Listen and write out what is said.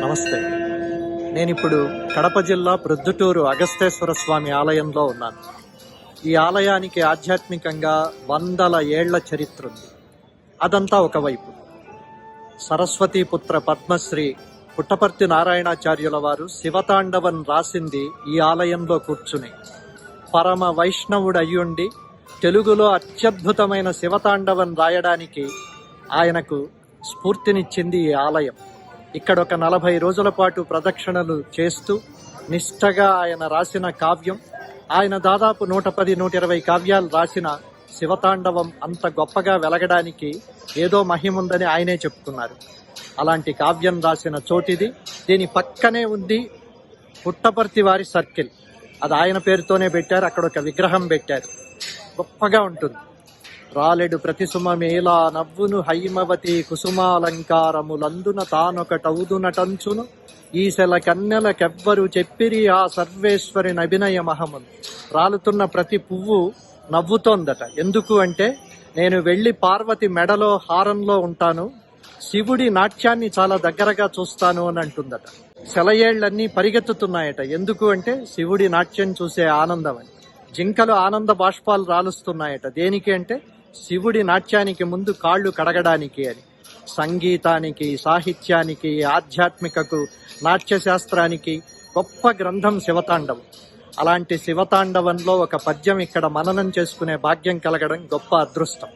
నమస్తే. నేను ఇప్పుడు కడప జిల్లా ప్రొద్దుటూరు అగస్తేశ్వర స్వామి ఆలయంలో ఉన్నాను. ఈ ఆలయానికి ఆధ్యాత్మికంగా వందల ఏళ్ళ చరిత్ర ఉంది. అదంతా ఒకవైపు. సరస్వతీ పుత్ర పద్మశ్రీ పుట్టపర్తి నారాయణాచార్యుల వారు శివతాండవం రాసింది ఈ ఆలయంలో కూర్చుని. పరమ వైష్ణవుడు అయ్యుండి తెలుగులో అత్యద్భుతమైన శివతాండవం రాయడానికి ఆయనకు స్ఫూర్తినిచ్చింది ఈ ఆలయం. ఇక్కడ ఒక నలభై రోజుల పాటు ప్రదక్షిణలు చేస్తూ నిష్టగా ఆయన రాసిన కావ్యం ఆయన దాదాపు నూట పది నూట ఇరవై కావ్యాలు రాసిన శివతాండవం అంత గొప్పగా వెలగడానికి ఏదో మహిముందని ఆయనే చెప్తున్నారు. అలాంటి కావ్యం రాసిన చోటిది దీని పక్కనే ఉంది పుట్టపర్తి వారి సర్కిల్. అది ఆయన పేరుతోనే పెట్టారు అక్కడ ఒక విగ్రహం పెట్టారు. గొప్పగా ఉంటుంది. రాలెడు ప్రతిసుమేలా నవ్వును హైమవతి కుసుమాలంకారములందున తానొకటవుదునటంచును ఈసెల కన్నెలకెవ్వరు చెప్పిరి ఆ సర్వేశ్వరి నభినయ మహములు రాలుతున్న ప్రతి పువ్వు నవ్వుతోందట. ఎందుకు అంటే నేను వెళ్ళి పార్వతి మెడలో హారంలో ఉంటాను. శివుడి నాట్యాన్ని చాలా దగ్గరగా చూస్తాను అని అంటుందట సెలయేళ్ళన్నీ పరిగెత్తుతున్నాయట. ఎందుకు అంటే శివుడి నాట్యం చూసే ఆనందం అని. జింకలు ఆనంద బాష్పాలు రాలుస్తున్నాయట. దేనికి అంటే శివుడి నాట్యానికి ముందు కాళ్ళు కడగడానికి అని. సంగీతానికి సాహిత్యానికి ఆధ్యాత్మికకు నాట్య శాస్త్రానికి గొప్ప గ్రంథం శివతాండవం. అలాంటి శివతాండవంలో ఒక పద్యం ఇక్కడ మననం చేసుకునే భాగ్యం కలగడం గొప్ప అదృష్టం.